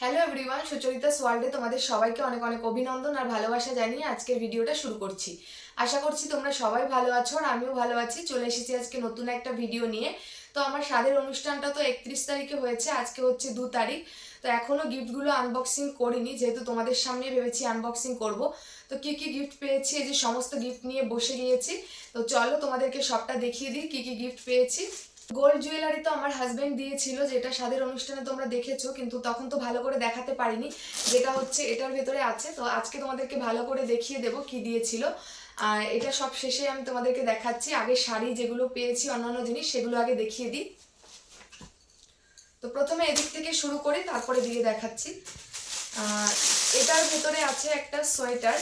Hello everyone Sucharita ওয়ার্ল্ডে তোমাদের সবাইকে অনেক অনেক অভিনন্দন আর ভালোবাসা জানিয়ে আজকের ভিডিওটা শুরু করছি। আশা করছি তোমরা সবাই ভালো আছো আর আমিও ভালো আছি। চলে এসেছি আজকে নতুন একটা ভিডিও নিয়ে। তো আমার স্বাদের অনুষ্ঠানটা তো একত্রিশ তারিখে হয়েছে, আজকে হচ্ছে দু তারিখ। তো এখনও গিফটগুলো আনবক্সিং করিনি, যেহেতু তোমাদের সামনে ভেবেছি আনবক্সিং করব। তো কি কি গিফট পেয়েছি, এই যে সমস্ত গিফট নিয়ে বসে গিয়েছি। তো চলো তোমাদেরকে সবটা দেখিয়ে দিই, কি কি গিফট পেয়েছি। গোল্ড জুয়েলারি তো আমার হাজবেন্ড দিয়েছিল, যেটা স্বাদের অনুষ্ঠানে তোমরা দেখেছ, কিন্তু তখন তো ভালো করে দেখাতে পারিনি, যেটা হচ্ছে এটার ভেতরে আছে। তো আজকে তোমাদেরকে ভালো করে দেখিয়ে দেবো কি দিয়েছিল। আর এটা সব শেষে আমি তোমাদেরকে দেখাচ্ছি। আগে শাড়ি যেগুলো পেয়েছি, অন্যান্য জিনিস, সেগুলো আগে দেখিয়ে দিই। তো প্রথমে এদিক থেকে শুরু করি, তারপরে দিয়ে দেখাচ্ছি। এটার ভেতরে আছে একটা সোয়েটার,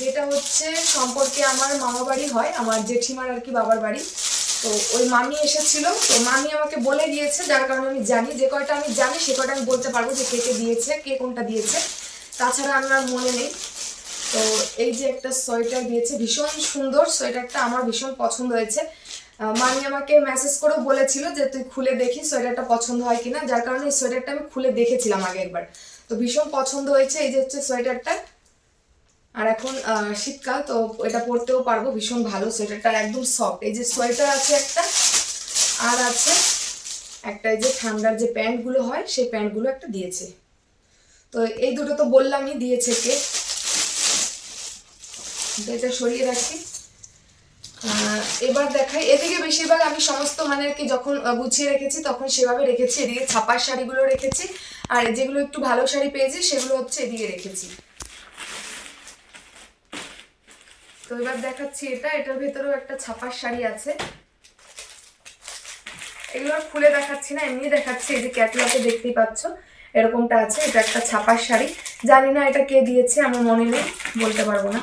যেটা হচ্ছে সম্পর্কে আমার মামা বাড়ি হয়, আমার জেঠিমার আর কি বাবার বাড়ি। তো ওই মামি এসেছিল, তো মামি আমাকে বলে দিয়েছে, যার কারণে আমি জানি, যে কয়টা আমি জানি, সে কয়টা আমি বলতে পারব যে কে কে দিয়েছে, কে কোনটা দিয়েছে। তাছাড়া আমার মনে নেই। তো এই যে একটা সোয়েটার দিয়েছে, ভীষণ সুন্দর সোয়েটারটা, আমার ভীষণ পছন্দ হয়েছে। মামি আমাকে মেসেজ করে বলেছিল যে, তুই খুলে দেখি সোয়েটারটা পছন্দ হয় কিনা। যার কারণে এই সোয়েটারটা আমি খুলে দেখেছিলাম আগে একবার। তো ভীষণ পছন্দ হয়েছে, এই যে হচ্ছে সোয়েটারটা। আর এখন শীতকাল, তো এটা পরতেও পারব, ভীষণ ভালো সোয়েটারটা একদম সফট এই যে সোয়েটার আছে একটা, আর আছে একটা এই যে ঠান্ডার যে প্যান্টগুলো হয়, সেই প্যান্টগুলো একটা দিয়েছে। তো এই দুটো তো বললামই, দিয়েছে কে? তো এটা সরিয়ে রাখি। এবার দেখাই। এদিকে বেশিরভাগ আমি সমস্ত মানে আর কি যখন গুছিয়ে রেখেছি, তখন সেভাবে রেখেছি। এদিকে ছাপার শাড়িগুলো রেখেছি। আর যেগুলো একটু ভালো শাড়ি পেয়েছি, সেগুলো হচ্ছে এদিকে রেখেছি। তো এবার দেখাচ্ছি এটা। এটার ভেতরেও একটা ছাপার শাড়ি আছে। এগুলো খুলে দেখাচ্ছি না এমনি দেখাচ্ছি। এই যে ক্যাটলগে দেখতেই পাচ্ছ, এরকমটা আছে। এটা একটা ছাপার শাড়ি। জানি না এটা কে দিয়েছে, আমার মনে নেই, বলতে পারব না।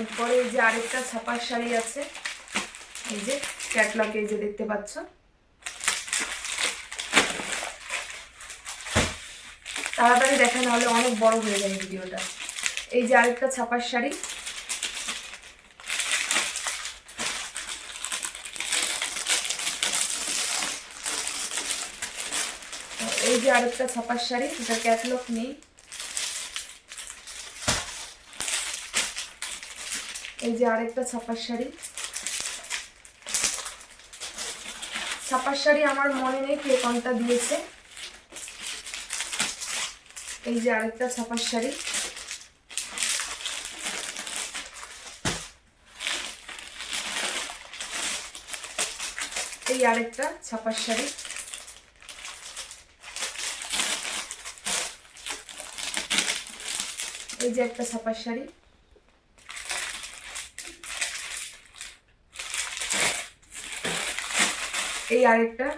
এরপরে এই যে আরেকটা ছাপার শাড়ি আছে। এই যে ক্যাটলগে এই যে দেখতে পাচ্ছ। তাড়াতাড়ি দেখা না হলে অনেক বড় হয়ে যায় ভিডিওটা। এই যে আরেকটা ছাপার শাড়ি। এই যে আরেকটা ছাপার শাড়ি, এটা ক্যাটলগ নেই। এই যে আরেকটা ছাপার শাড়ি। ছাপার শাড়ি আমার মনে নেই কে কোনটা দিয়েছে। এই যে আরেকটা ছাপার শাড়ি। এই আরেকটা ছাপার শাড়ি। এই যে একটা ছাপার শাড়ি। এই আরেকটা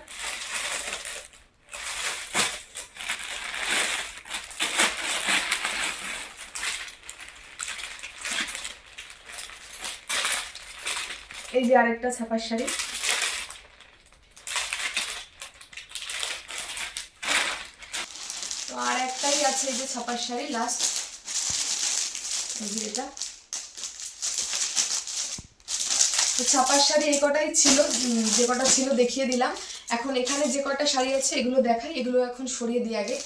এই যে আরেকটা ছাপার শাড়ি। তো আর একটাই আছে এই যে ছাপার শাড়ি লাস্ট এই যে এটা। তো ছাপার শাড়ি এই কটাই ছিল যে কটা ছিল দেখিয়ে দিলাম। এখন এখানে যে কটা শাড়ি আছে, এগুলো দেখাই, এগুলো এখন সরিয়ে দিই আগে।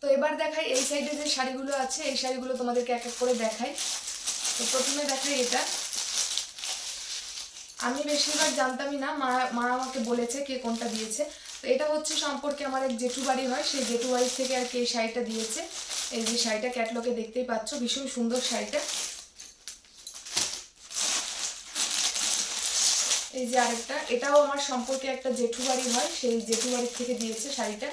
তো এবার দেখাই, এই সাইডে যে শাড়িগুলো আছে, এই শাড়িগুলো তোমাদেরকে এক এক করে দেখাই। তো প্রথমে দেখাই এটা। আমি বেশিরভাগ জানতামই না, মা মা আমাকে বলেছে কে কোনটা দিয়েছে। তো এটা হচ্ছে সম্পর্কে আমার এক জেঠু বাড়ি হয়, সেই জেঠু বাড়ি থেকে আর কি এই শাড়িটা দিয়েছে। এই যে শাড়িটা ক্যাটলগে দেখতেই পাচ্ছ, ভীষণ সুন্দর শাড়িটা। এই যে আরেকটা, এটাও আমার সম্পর্কে একটা জেঠু বাড়ি হয়, সেই জেঠু বাড়ির থেকে দিয়েছে শাড়িটা।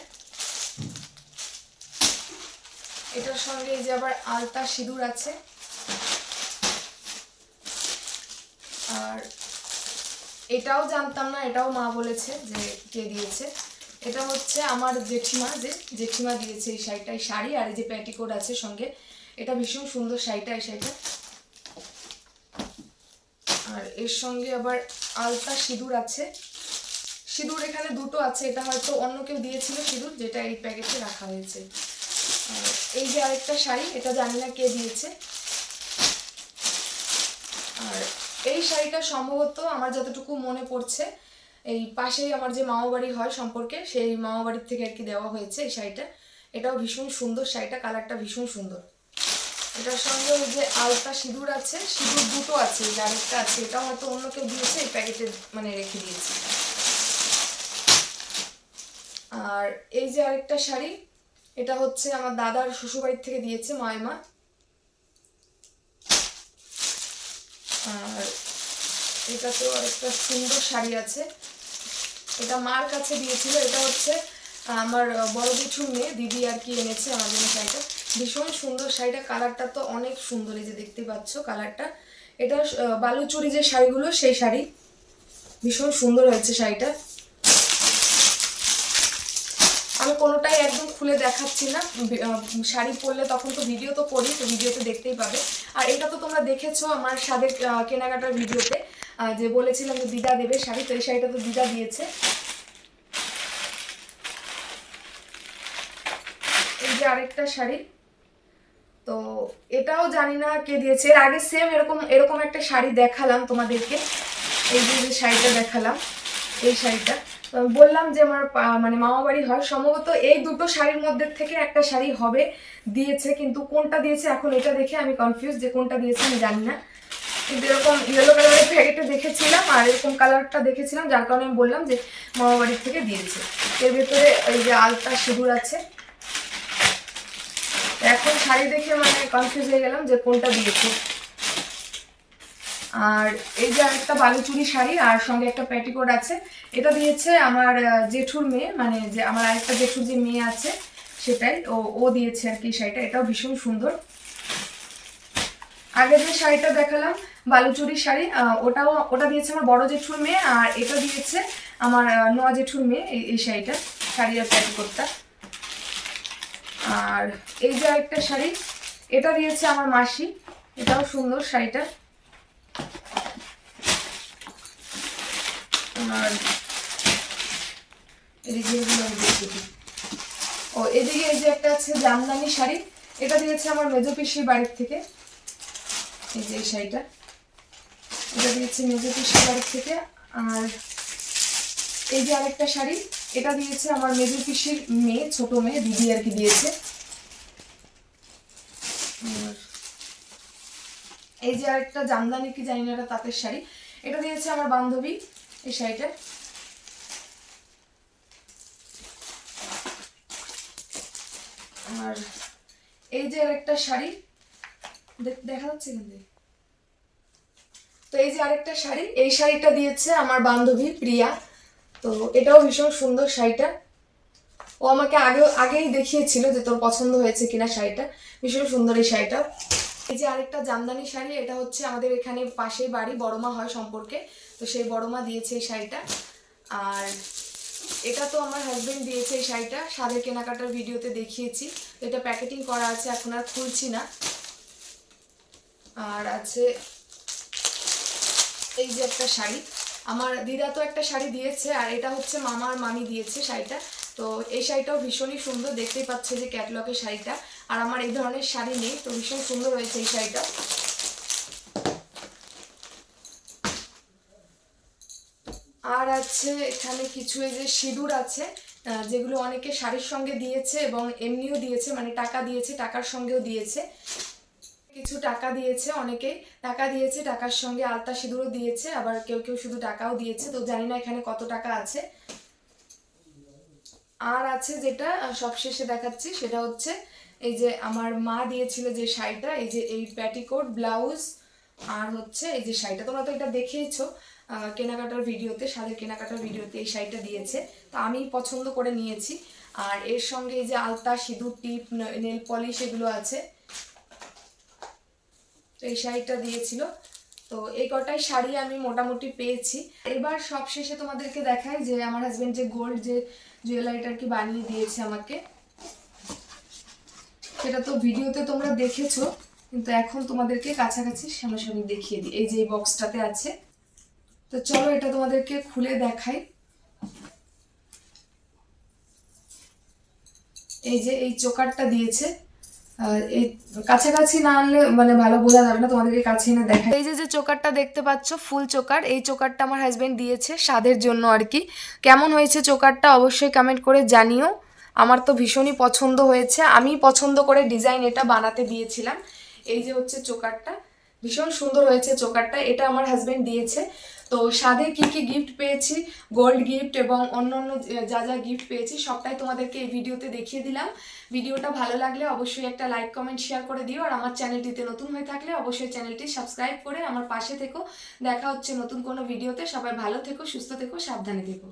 এটার সঙ্গে এই যে আবার আলতা সিঁদুর আছে। আর এটাও জানতাম না, এটাও মা বলেছে যে, কে দিয়েছে। এটা হচ্ছে আমার জেঠিমা, যে জেঠিমা দিয়েছে এই শাড়িটা, এই শাড়ি আর এই যে প্যাটিকোট আছে সঙ্গে। এটা ভীষণ সুন্দর শাড়িটা, এই শাড়িটা। আর এর সঙ্গে আবার আলতা সিঁদুর আছে। সিঁদুর এখানে দুটো আছে, এটা হয়তো অন্য কেউ দিয়েছিল সিঁদুর, যেটা এই প্যাকেটে রাখা হয়েছে। এই যে আরেকটা শাড়ি, এটা জানি না কে দিয়েছে। আর এই শাড়িটা সম্ভবত আমার যতটুকু মনে পড়ছে, এই পাশেই আমার যে মামাবাড়ি হয় সম্পর্কে, সেই মামাবাড়ির থেকে আর কি দেওয়া হয়েছে এই শাড়িটা। এটাও ভীষণ সুন্দর, শাড়িটা কালারটা ভীষণ সুন্দর। এটার সঙ্গে ওই যে আলতা সিঁদুর আছে, সিঁদুর দুটো আছে, এই আরেকটা আছে এটা হয়তো অন্য কেউ দিয়েছে, এই প্যাকেটে মানে রেখে দিয়েছে। আর এই যে আরেকটা শাড়ি, এটা হচ্ছে আমার দাদার শ্বশুরবাড়ির থেকে দিয়েছে মায়মা। আর তো একটা সুন্দর শাড়ি আছে। এটা মার কাছে দিয়েছিল, এটা হচ্ছে আমার বড় কিছু মেয়ে, দিদি আর কি এনেছে আমার শাড়িটা। ভীষণ সুন্দর শাড়িটা, কালারটা তো অনেক সুন্দর, এই যে দেখতে পাচ্ছ কালারটা। এটা বালুচুরি যে শাড়িগুলো, সেই শাড়ি। ভীষণ সুন্দর হয়েছে শাড়িটা আমি কোনোটাই একদম খুলে দেখাচ্ছি না। শাড়ি পরলে তখন তো ভিডিও তো করি, তো ভিডিওতে দেখতেই পাবে। আর এটা তো তোমরা দেখেছ আমার স্বাদের কেনাকাটার ভিডিওতে যে বলেছিলাম যে দিদা দেবে শাড়ি, তো এই শাড়িটা তো দিদা দিয়েছে। এই যে আরেকটা শাড়ি। তো এটাও জানি না কে দিয়েছে। এর আগে সেম এরকম এরকম একটা শাড়ি দেখালাম তোমাদেরকে। এই যে শাড়িটা দেখালাম, এই শাড়িটা। বললাম যে আমার মানে মামা বাড়ি হয়। সম্ভবত এই দুটো শাড়ির মধ্যে থেকে একটা শাড়ি হবে, দিয়েছে, কিন্তু কোনটা দিয়েছে এখন এটা দেখে আমি কনফিউজ যে কোনটা দিয়েছে আমি জানি না। কিন্তু এরকম ইয়েলো কালারের প্যাকেটে দেখেছিলাম, আর এরকম কালারটা দেখেছিলাম, যার কারণে আমি বললাম যে মামা বাড়ির থেকে দিয়েছে। এর ভেতরে এই যে আলতা সিঁদুর আছে। এখন শাড়ি দেখে মানে কনফিউজ হয়ে গেলাম যে কোনটা দিয়েছে। আর এই যে একটা বালুচুরি শাড়ি, আর সঙ্গে একটা প্যাটিকোট আছে। এটা দিয়েছে আমার জেঠুর মেয়ে মানে যে আমার আরেকটা জেঠুর যে মেয়ে আছে, সেটাই, ও ও দিয়েছে আর কি শাড়িটা, এটাও ভীষণ সুন্দর। আগে যে শাড়িটা দেখালাম, বালুচুরি শাড়ি ওটাও, ওটা দিয়েছে আমার বড় জেঠুর মেয়ে, আর এটা দিয়েছে আমার নোয়া জেঠুর মেয়ে এই এই শাড়িটা, শাড়ি আর প্যাটিকোটটা আর এই যে আরেকটা শাড়ি, এটা দিয়েছে আমার মাসি, এটাও সুন্দর শাড়িটা। আর এদিকে। ও, এদিকে এই যে একটা আছে জামদানি শাড়ি, এটা দিয়েছে আমার মেজো পিসির বাড়ির থেকে। এই যে এই শাড়িটা। এটা দিয়েছে মেজো পিসির বাড়ির থেকে। আর এই যে আরেকটা শাড়ি, এটা দিয়েছে আমার মেজো পিসির মেয়ে, ছোট মেয়ে, দিদি আর কি দিয়েছে। এই যে আরেকটা জামদানি কি জানি না, এটা তাঁতের শাড়ি। এটা দিয়েছে আমার বান্ধবী এই শাড়িটা। আর এই যে আরেকটা শাড়ি দেখা যাচ্ছে থেকে? তো এই যে আরেকটা শাড়ি, এই শাড়িটা দিয়েছে আমার বান্ধবী প্রিয়া। তো এটাও ভীষণ সুন্দর শাড়িটা। ও আমাকে আগে আগেই দেখিয়েছিল যে তোর পছন্দ হয়েছে কিনা শাড়িটা। ভীষণ সুন্দর এই শাড়িটা। এই যে আরেকটা জামদানি শাড়ি, এটা হচ্ছে আমাদের এখানে পাশেই বাড়ি, বড়মা হয় সম্পর্কে। তো সেই বড়মা দিয়েছে এই শাড়িটা। আর এটা তো আমার হাজবেন্ড দিয়েছে এই শাড়িটা। সাদের কেনাকাটার ভিডিওতে দেখিয়েছি। এটা প্যাকেটিং করা আছে, এখন আর খুলছি না। আর আছে এই যে একটা শাড়ি। আমার দিদা তো একটা শাড়ি দিয়েছে, আর এটা হচ্ছে মামা আর মামি দিয়েছে শাড়িটা। তো এই শাড়িটাও ভীষণই সুন্দর, দেখতেই পাচ্ছে যে ক্যাটলগের শাড়িটা। আর আমার এই ধরনের শাড়ি নেই, তো ভীষণ সুন্দর হয়েছে এই শাড়িটা। আর আছে এখানে কিছু এই যে সিঁদুর আছে যেগুলো অনেকে শাড়ির সঙ্গে দিয়েছে এবং এমনিও দিয়েছে মানে টাকা দিয়েছে, টাকার সঙ্গেও দিয়েছে। কিছু টাকা দিয়েছে অনেকে, টাকা দিয়েছে, টাকার সঙ্গে আলতা সিঁদুরও দিয়েছে, আবার কেউ কেউ শুধু টাকাও দিয়েছে, তো জানি না এখানে কত টাকা আছে। আর আছে যেটা সবশেষে দেখাচ্ছি, সেটা হচ্ছে এই যে আমার মা দিয়েছিল যে শাড়িটা, এই যে এই প্যাটিকোট ব্লাউজ, আর হচ্ছে এই যে শাড়িটা, তোমরা তো এটা দেখেইছো। কেনাকাটার ভিডিওতে সাদের কেনাকাটার ভিডিওতে এই শাড়িটা দিয়েছে। তো আমি পছন্দ করে নিয়েছি। আর এর সঙ্গে এই যে আলতা, সিঁদুর, টিপ নেল পলিশ এগুলো আছে। তো এই শাড়িটা দিয়েছিল। তো এই কটাই শাড়ি আমি মোটামুটি পেয়েছি। এবার সব শেষে তোমাদেরকে দেখাই যে আমার হাজবেন্ড যে গোল্ড যে জুয়েলারিটা কি বানিয়ে দিয়েছে আমাকে। সেটা তো ভিডিওতে তোমরা দেখেছ, কিন্তু এখন তোমাদেরকে কাছাকাছি সামনাসামনি দেখিয়ে দিই। এই যে এই বক্সটাতে আছে। তো চলো এটা তোমাদেরকে খুলে দেখাই। এই যে এই চোকারটা দিয়েছে। এই কাছাকাছি না আনলে মানে ভালো বোঝা যাবে না, তোমাদেরকে কাছে এনে দেখা এই যে যে চোকারটা দেখতে পাচ্ছ, ফুল চোকার, এই চোকারটা আমার হাজবেন্ড দিয়েছে স্বাদের জন্য আর কি। কেমন হয়েছে চোকারটা অবশ্যই কমেন্ট করে জানিও। আমার তো ভীষণই পছন্দ হয়েছে। আমি পছন্দ করে ডিজাইন এটা বানাতে দিয়েছিলাম। এই যে হচ্ছে চোকারটা। ভীষণ সুন্দর হয়েছে চোকারটা, এটা আমার হাজবেন্ড দিয়েছে। তো স্বাদে কি কি গিফট পেয়েছি গোল্ড গিফট এবং অন্য অন্য যা যা গিফট পেয়েছি, সবটাই তোমাদেরকে এই ভিডিওতে দেখিয়ে দিলাম। ভিডিওটা ভালো লাগলে অবশ্যই একটা লাইক কমেন্ট শেয়ার করে দিও। আর আমার চ্যানেলটিতে নতুন হয়ে থাকলে অবশ্যই চ্যানেলটি সাবস্ক্রাইব করে আমার পাশে থেকো। দেখা হচ্ছে নতুন কোনো ভিডিওতে। সবাই ভালো থেকো, সুস্থ থেকো, সাবধানে থেকো।